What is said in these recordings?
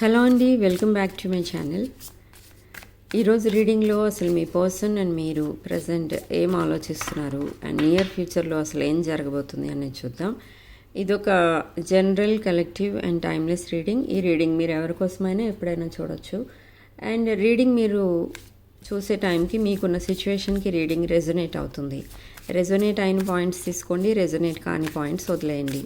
Hello అండి welcome back to my channel. ఈరోజు రీడింగ్లో అసలు మీ పర్సన్ అండ్ మీరు ప్రజెంట్ ఏం ఆలోచిస్తున్నారు అండ్ నియర్ ఫ్యూచర్లో అసలు ఏం జరగబోతుంది అనేది చూద్దాం. ఇదొక general collective and timeless reading. ఈ రీడింగ్ మీరు ఎవరి కోసమైనా ఎప్పుడైనా చూడొచ్చు. అండ్ రీడింగ్ మీరు చూసే టైంకి మీకున్న సిచ్యువేషన్కి రీడింగ్ రెజొనేట్ అవుతుంది. రెజొనేట్ అయిన పాయింట్స్ తీసుకోండి రెజొనేట్ కాని పాయింట్స్ వదిలేయండి.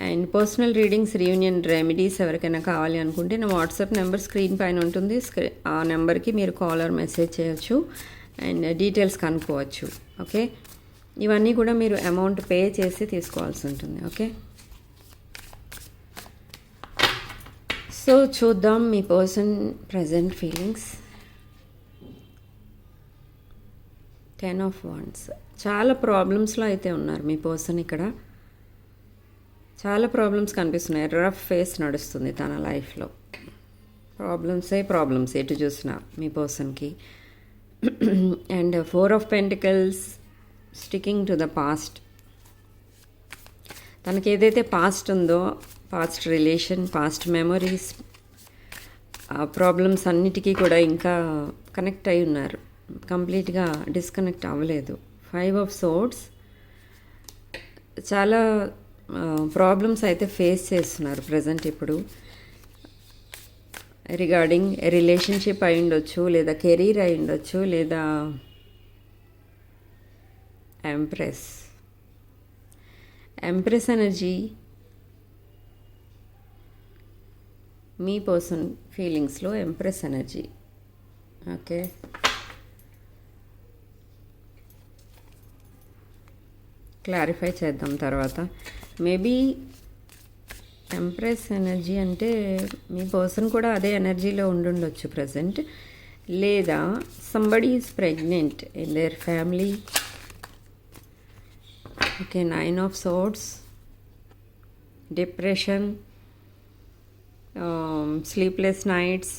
And personal readings reunion remedies ఎవరికైనా కావాలి అనుకుంటే నా వాట్సాప్ నెంబర్ స్క్రీన్ పైన ఉంటుంది. స్క్రీ- ఆ నెంబర్కి మీరు కాల్ ఆర్ మెసేజ్ చేయొచ్చు. అండ్ డీటెయిల్స్ కనుక్కోవచ్చు. ఓకే? ఇవన్నీ కూడా మీరు అమౌంట్ పే చేసి తీసుకోవాల్సి ఉంటుంది. ఓకే? సో చూద్దాం మీ person present feelings. Ten of wands చాలా ప్రాబ్లమ్స్లో అయితే ఉన్నారు మీ పర్సన్ ఇక్కడ. చాలా ప్రాబ్లమ్స్ కనిపిస్తున్నాయి. రఫ్ ఫేస్ నడుస్తుంది తన లైఫ్లో ప్రాబ్లమ్సే ప్రాబ్లమ్స్ ఎటు చూసినా మీ పర్సన్కి and four of pentacles sticking to the past తనకి ఏదైతే పాస్ట్ ఉందో పాస్ట్ రిలేషన్ పాస్ట్ మెమొరీస్ ఆ ప్రాబ్లమ్స్ అన్నిటికీ కూడా ఇంకా కనెక్ట్ అయి ఉన్నారు. కంప్లీట్గా డిస్కనెక్ట్ అవ్వలేదు. ఫైవ్ ఆఫ్ సోర్డ్స్ చాలా ప్రాబ్లమ్స్ అయితే ఫేస్ చేస్తున్నారు ప్రజెంట్ ఇప్పుడు. రిగార్డింగ్ రిలేషన్షిప్ అయి ఉండొచ్చు లేదా కెరీర్ అయి ఉండొచ్చు లేదా ఎంప్రెస్ ఎంప్రెస్ ఎనర్జీ మీ పర్సన్ ఫీలింగ్స్లో ఎంప్రెస్ ఎనర్జీ ఓకే క్లారిఫై చేద్దాం తర్వాత. మేబీ ఎంప్రెస్ ఎనర్జీ అంటే మీ పర్సన్ కూడా అదే ఎనర్జీలో ఉండుండొచ్చు ప్రజెంట్ లేదా somebody is pregnant in their family okay nine of swords depression sleepless nights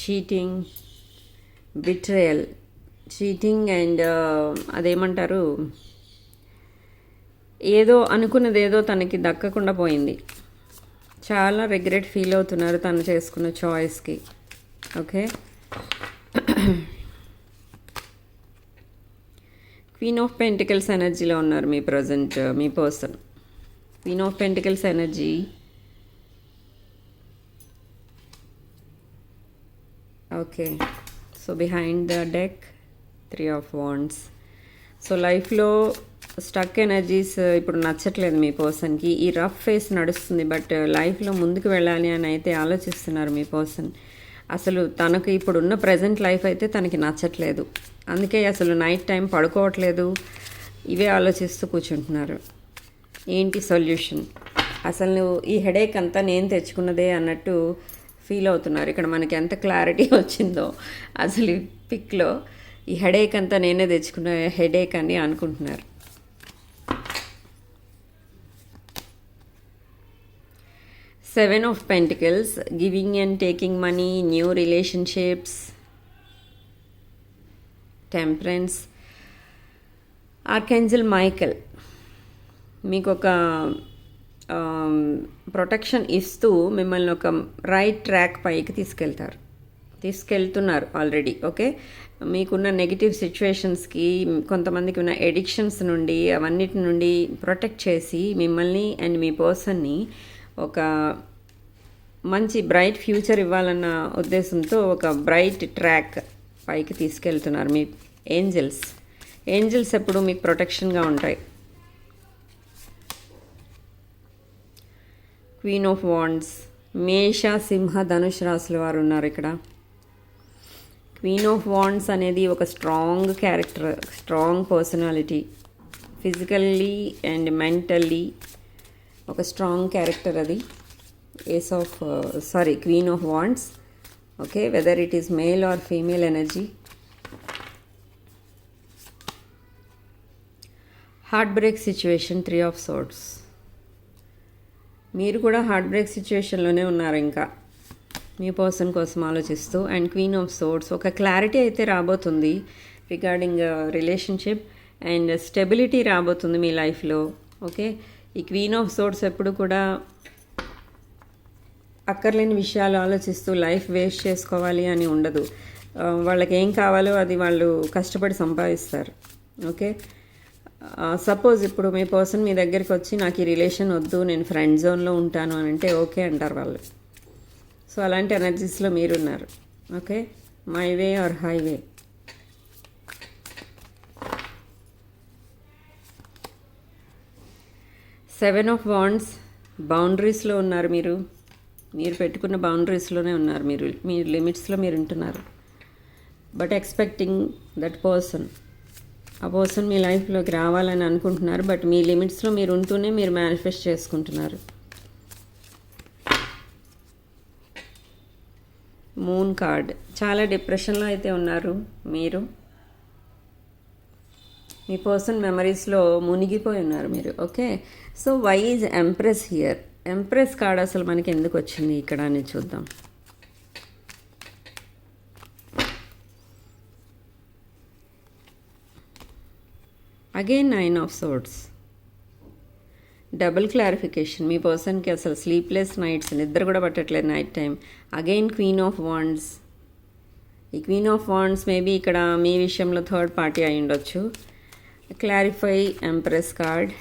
cheating betrayal cheating and uh, అదేమంటారు? ఏదో అనుకున్నది ఏదో తనకి దక్కకుండా పోయింది. చాలా రిగ్రెట్ ఫీల్ అవుతున్నారు తను చేసుకున్న చాయిస్కి ఓకే క్వీన్ ఆఫ్ పెంటికల్స్ ఎనర్జీలో ఉన్నారు మీ present uh, me person queen of pentacles energy okay so behind the deck three of wands. So లైఫ్లో స్టక్ ఎనర్జీస్ uh, ఇప్పుడు నచ్చట్లేదు మీ పర్సన్కి. ఈ రఫ్ ఫేస్ నడుస్తుంది బట్ uh, లైఫ్లో ముందుకు వెళ్ళాలి అని అయితే ఆలోచిస్తున్నారు మీ పర్సన్. అసలు తనకు ఇప్పుడున్న ప్రజెంట్ లైఫ్ అయితే తనకి నచ్చట్లేదు. అందుకే అసలు నైట్ టైం పడుకోవట్లేదు. ఇవే ఆలోచిస్తూ కూర్చుంటున్నారు. ఏంటి సొల్యూషన్? అసలు నువ్వు ఈ హెడేక్ అంతా నేను తెచ్చుకున్నదే అన్నట్టు ఫీల్ అవుతున్నారు. ఇక్కడ మనకి ఎంత క్లారిటీ వచ్చిందో అసలు ఈ పిక్లో. ఈ హెడేక్ అంతా నేనే తెచ్చుకున్న హెడేక్ అని అనుకుంటున్నారు. Seven of pentacles giving and taking money new relationships temperance. Archangel Michael మీకు ఒక ప్రొటెక్షన్ ఇస్తూ మిమ్మల్ని ఒక రైట్ ట్రాక్ పైకి తీసుకెళ్తారు. తీసుకెళ్తున్నారు ఆల్రెడీ ఓకే మీకున్న నెగిటివ్ సిచ్యువేషన్స్కి కొంతమందికి ఉన్న ఎడిక్షన్స్ నుండి అవన్నిటి నుండి ప్రొటెక్ట్ చేసి మిమ్మల్ని అండ్ మీ పర్సన్ని ఒక మంచి బ్రైట్ ఫ్యూచర్ ఇవ్వాలన్న ఉద్దేశంతో ఒక బ్రైట్ ట్రాక్ పైకి తీసుకెళ్తున్నారు మీ ఏంజల్స్ ఏంజల్స్ ఎప్పుడు మీకు ప్రొటెక్షన్గా ఉంటాయి. క్వీన్ ఆఫ్ వాండ్స్ మేష సింహ ధనుష్ రాసుల వారు ఉన్నారు ఇక్కడ. క్వీన్ ఆఫ్ వాండ్స్ అనేది ఒక strong character strong personality physically and mentally ఒక స్ట్రాంగ్ క్యారెక్టర్ అది. Ace of sorry queen of wands okay whether it is male or female energy heart break situation three of swords మీరు కూడా heart break సిచ్యువేషన్లోనే ఉన్నారు ఇంకా. మీ person కోసం ఆలోచిస్తూ and queen of swords ఒక clarity అయితే రాబోతుంది regarding uh, relationship and stability రాబోతుంది మీ లైఫ్లో ఓకే? ఈ క్వీన్ ఆఫ్ సోర్ట్స్ ఎప్పుడు కూడా అక్కర్లేని విషయాలు ఆలోచిస్తూ లైఫ్ వేస్ట్ చేసుకోవాలి అని ఉండదు. Uh, వాళ్ళకి ఏం కావాలో అది వాళ్ళు కష్టపడి సంపాదిస్తారు ఓకే? Uh, సపోజ్ ఇప్పుడు మీ పర్సన్ మీ దగ్గరికి వచ్చి నాకు ఈ రిలేషన్ వద్దు నేను ఫ్రెండ్ జోన్లో ఉంటాను అని అంటే ఓకే అంటారు వాళ్ళు. సో అలాంటి ఎనర్జీస్లో మీరున్నారు. Okay? My way or highway seven of wands బౌండరీస్లో ఉన్నారు మీరు. మీరు పెట్టుకున్న బౌండరీస్లోనే ఉన్నారు మీరు. మీ లిమిట్స్లో మీరు ఉంటున్నారు. బట్ ఎక్స్పెక్టింగ్ దట్ పర్సన్ ఆ పర్సన్ మీ లైఫ్లోకి రావాలని అనుకుంటున్నారు బట్ మీ లిమిట్స్లో మీరు ఉంటూనే మీరు మేనిఫెస్ట్ చేసుకుంటున్నారు. మూన్ కార్డ్ చాలా డిప్రెషన్లో అయితే ఉన్నారు మీరు. మీ పర్సన్ మెమరీస్లో మునిగిపోయి ఉన్నారు మీరు. Okay? So why is empress here empress card అసలు మనకి ఎందుకు వచ్చింది ఇక్కడ అని చూద్దాం. Again nine of swords double clarification మీ పర్సన్కి అసలు స్లీప్లెస్ నైట్స్ నిద్ర కూడా పట్టట్లేదు night time again queen of wands ఈ క్వీన్ ఆఫ్ వాండ్స్ మేబీ ఇక్కడ మీ విషయంలో థర్డ్ పార్టీ అయి ఉండొచ్చు. Clarify empress card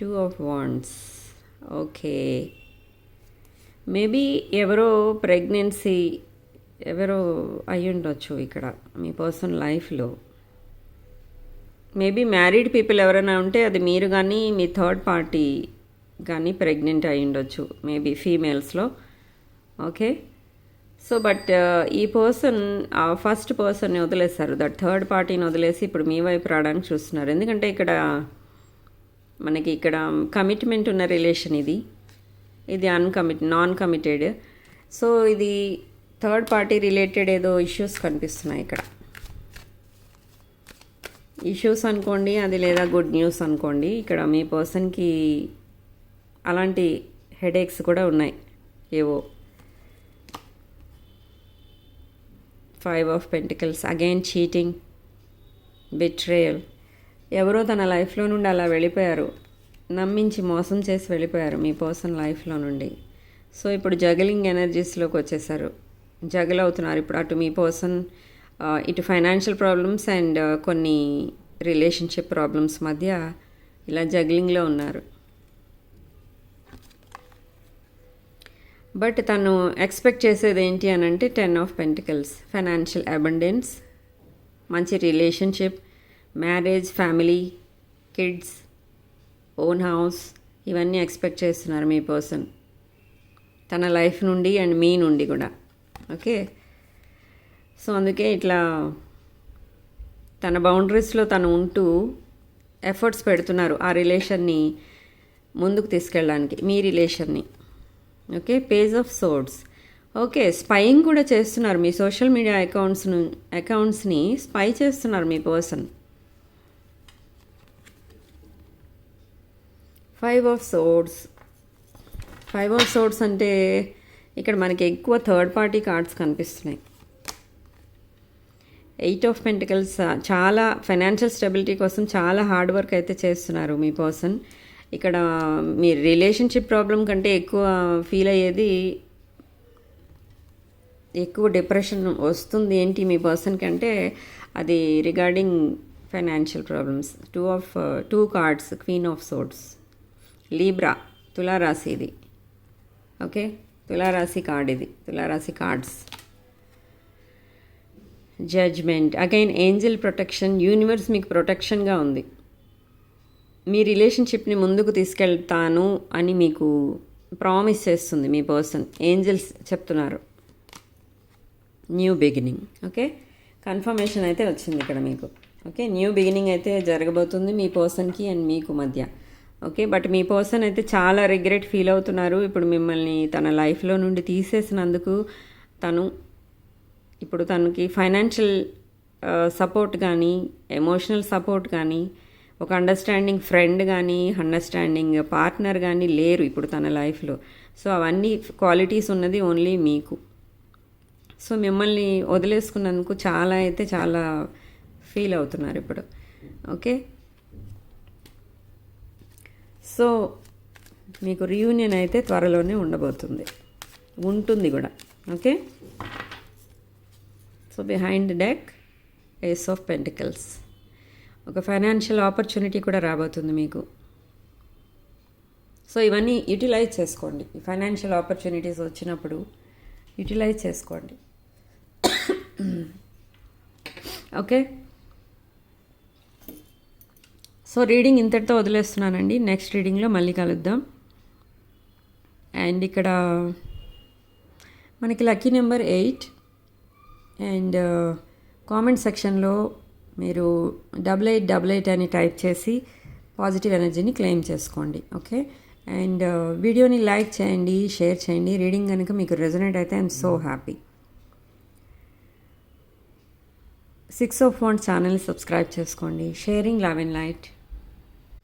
two of wands okay maybe ఎవరో ప్రెగ్నెన్సీ ఎవరో అయి ఉండొచ్చు ఇక్కడ మీ పర్సన్ లైఫ్లో మేబీ మ్యారీడ్ పీపుల్ ఎవరైనా ఉంటే అది మీరు కానీ మీ థర్డ్ పార్టీ కానీ ప్రెగ్నెంట్ అయి ఉండొచ్చు మేబీ ఫీమేల్స్లో. ఓకే? సో బట్ ఈ పర్సన్ ఫస్ట్ పర్సన్ని వదిలేస్తారు దట్ థర్డ్ పార్టీని వదిలేసి ఇప్పుడు మీ వైపు రావడానికి చూస్తున్నారు. ఎందుకంటే ఇక్కడ మనకి ఇక్కడ కమిట్మెంట్ ఉన్న రిలేషన్ ఇది. ఇది అన్కమిట్ నాన్ కమిటెడ్ సో ఇది థర్డ్ పార్టీ రిలేటెడ్ ఏదో ఇష్యూస్ కనిపిస్తున్నాయి ఇక్కడ. ఇష్యూస్ అనుకోండి అది లేదా గుడ్ న్యూస్ అనుకోండి ఇక్కడ మీ పర్సన్కి అలాంటి హెడేక్స్ కూడా ఉన్నాయి. ఏవో five of pentacles again cheating betrayal. ఎవరో తన లైఫ్లో నుండి అలా వెళ్ళిపోయారు నమ్మించి మోసం చేసి వెళ్ళిపోయారు మీ పర్సన్ లైఫ్లో నుండి. సో ఇప్పుడు జగలింగ్ ఎనర్జీస్లోకి వచ్చేసారు. జగల్ అవుతున్నారు ఇప్పుడు అటు మీ పర్సన్ ఇటు ఫైనాన్షియల్ ప్రాబ్లమ్స్ అండ్ కొన్ని రిలేషన్షిప్ ప్రాబ్లమ్స్ మధ్య ఇలా జగ్లింగ్లో ఉన్నారు. బట్ తను ఎక్స్పెక్ట్ చేసేది ఏంటి అని అంటే ten of pentacles financial abundance మంచి relationship marriage family kids own house ఇవన్నీ ఎక్స్పెక్ట్ చేస్తున్నారు మీ పర్సన్ తన లైఫ్ నుండి అండ్ మీ నుండి కూడా. ఓకే సో అందుకే ఇట్లా తన బౌండరీస్లో తను ఉంటూ ఎఫర్ట్స్ పెడుతున్నారు ఆ రిలేషన్ని ముందుకు తీసుకెళ్ళడానికి మీ రిలేషన్ని. Okay page of swords. Okay spying కూడా చేస్తున్నారు. మీ సోషల్ మీడియా అకౌంట్స్ను అకౌంట్స్ని స్పై చేస్తున్నారు మీ person. Five of swords. Five of swords అంటే ఇక్కడ మనకి ఎక్కువ థర్డ్ పార్టీ కార్డ్స్ కనిపిస్తున్నాయి. ఎయిట్ ఆఫ్ పెంటికల్స్ చాలా ఫైనాన్షియల్ స్టెబిలిటీ కోసం చాలా హార్డ్ వర్క్ అయితే చేస్తున్నారు మీ పర్సన్. ఇక్కడ మీ రిలేషన్షిప్ ప్రాబ్లం కంటే ఎక్కువ ఫీల్ అయ్యేది ఎక్కువ డిప్రెషన్ వస్తుంది ఏంటి మీ పర్సన్ కంటే అది regarding financial problems. Two of two cards queen of swords Libra తులారాశి ఇది. ఓకే తులారాశి కార్డ్ ఇది. తులారాశి cards judgement again angel protection universe మీకు ప్రొటెక్షన్గా ఉంది. మీ రిలేషన్షిప్ని ముందుకు తీసుకెళ్తాను అని మీకు ప్రామిస్ చేస్తుంది మీ పర్సన్ ఏంజల్స్ చెప్తున్నారు. న్యూ బిగినింగ్ ఓకే కన్ఫర్మేషన్ అయితే వచ్చింది ఇక్కడ మీకు. ఓకే న్యూ బిగినింగ్ అయితే జరగబోతుంది మీ పర్సన్కి అండ్ మీకు మధ్య. ఓకే బట్ మీ పర్సన్ అయితే చాలా రిగ్రెట్ ఫీల్ అవుతున్నారు. ఇప్పుడు మిమ్మల్ని తన లైఫ్లో నుండి తీసేసినందుకు తను ఇప్పుడు తనకి ఫైనాన్షియల్ సపోర్ట్ కానీ ఎమోషనల్ సపోర్ట్ కానీ ఒక అండర్స్టాండింగ్ ఫ్రెండ్ కానీ అండర్స్టాండింగ్ పార్ట్నర్ కానీ లేరు ఇప్పుడు తన లైఫ్లో సో అవన్నీ క్వాలిటీస్ ఉన్నది ఓన్లీ మీకు. సో మిమ్మల్ని వదిలేసుకున్నందుకు చాలా అయితే చాలా ఫీల్ అవుతున్నారు ఇప్పుడు. ఓకే సో మీకు రీయూనియన్ అయితే త్వరలోనే ఉండబోతుంది. ఉంటుంది కూడా. Okay so behind deck ace of pentacles ఒక ఫైనాన్షియల్ ఆపర్చునిటీ కూడా రాబోతుంది మీకు. సో ఇవన్నీ యూటిలైజ్ చేసుకోండి. ఫైనాన్షియల్ ఆపర్చునిటీస్ వచ్చినప్పుడు యూటిలైజ్ చేసుకోండి. ఓకే సో రీడింగ్ ఇంతటితో వదిలేస్తున్నానండి. నెక్స్ట్ రీడింగ్లో మళ్ళీ కలుద్దాం. అండ్ ఇక్కడ మనకి lucky number eight and comment సెక్షన్లో మీరు డబుల్ ఎయిట్ డబుల్ ఎయిట్ అని టైప్ చేసి పాజిటివ్ ఎనర్జీని క్లెయిమ్ చేసుకోండి ఓకే అండ్ వీడియోని లైక్ చేయండి షేర్ చేయండి. రీడింగ్ కనుక మీకు రెజనేట్ అయితే I'm so happy six of one channel subscribe చేసుకోండి. Sharing love and light